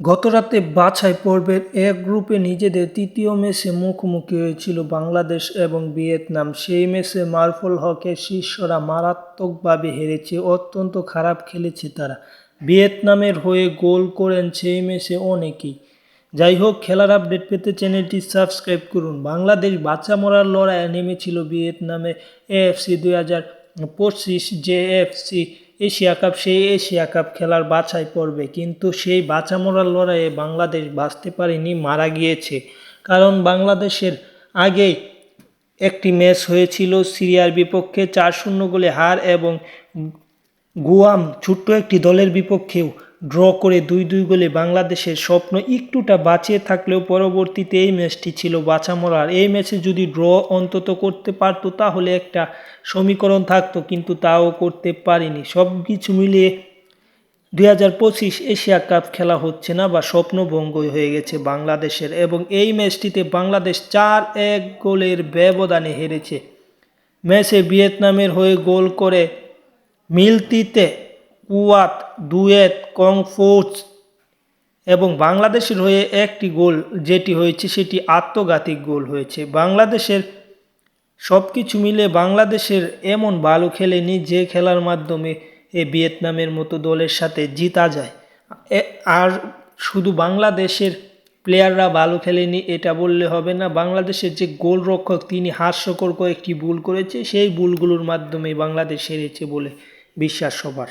গতরাতে বাছাই পর্বের এক গ্রুপে নিজেদের তৃতীয় ম্যাচে মুখোমুখি হয়েছিল বাংলাদেশ এবং ভিয়েতনাম। সেই ম্যাচে মারফুল হকের শিষ্যরা মারাত্মকভাবে হেরেছে, অত্যন্ত খারাপ খেলেছে তারা। ভিয়েতনামের হয়ে গোল করেন সেই ম্যাচে অনেকেই। যাই হোক, খেলার আপডেট পেতে চ্যানেলটি সাবস্ক্রাইব করুন। বাংলাদেশ বাচ্চা মরার লড়াইয়ে নেমেছিল ভিয়েতনামে এএফসি দুই হাজার পঁচিশ যে এফসি এশিয়া কাপ, সেই এশিয়া কাপ খেলার বাছাই পড়বে কিন্তু সেই বাঁচা মরার লড়াইয়ে বাংলাদেশ বাঁচতে পারেনি, মারা গিয়েছে। কারণ বাংলাদেশের আগেই একটি ম্যাচ হয়েছিল সিরিয়ার বিপক্ষে, চার শূন্য গোলে হার এবং গুয়াম ছোট্ট একটি দলের বিপক্ষেও। ড্র করে দুই দুই গোলে বাংলাদেশের স্বপ্ন একটুটা বাঁচিয়ে থাকলেও পরবর্তীতে এই ম্যাচটি ছিল বাঁচা মরার এই ম্যাচে যদি ড্র অন্তত করতে পারতো, তাহলে একটা সমীকরণ থাকতো, কিন্তু তাও করতে পারিনি। সব কিছু মিলিয়ে দুই হাজার পঁচিশ এশিয়া কাপ খেলা হচ্ছে না বা স্বপ্নভঙ্গই হয়ে গেছে বাংলাদেশের। এবং এই ম্যাচটিতে বাংলাদেশ চার এক গোলের ব্যবধানে হেরেছে। ম্যাচে ভিয়েতনামের হয়ে গোল করে মিলতিতে কুয়াত দুয়েত কংফোর্স এবং বাংলাদেশের হয়ে একটি গোল যেটি হয়েছে সেটি আত্মঘাতিক গোল হয়েছে। বাংলাদেশের সব কিছু মিলে বাংলাদেশের এমন ভালো খেলেনি যে খেলার মাধ্যমে এ ভিয়েতনামের মতো দলের সাথে জিতা যায়। আর শুধু বাংলাদেশের প্লেয়াররা ভালো খেলেনি, এটা বললে হবে না। বাংলাদেশের যে গোলরক্ষক তিনি হাস্যকর কয়েকটি ভুল করেছে, সেই ভুলগুলোর মাধ্যমে বাংলাদেশ হেরেছে বলে বিশ্বাস সবার।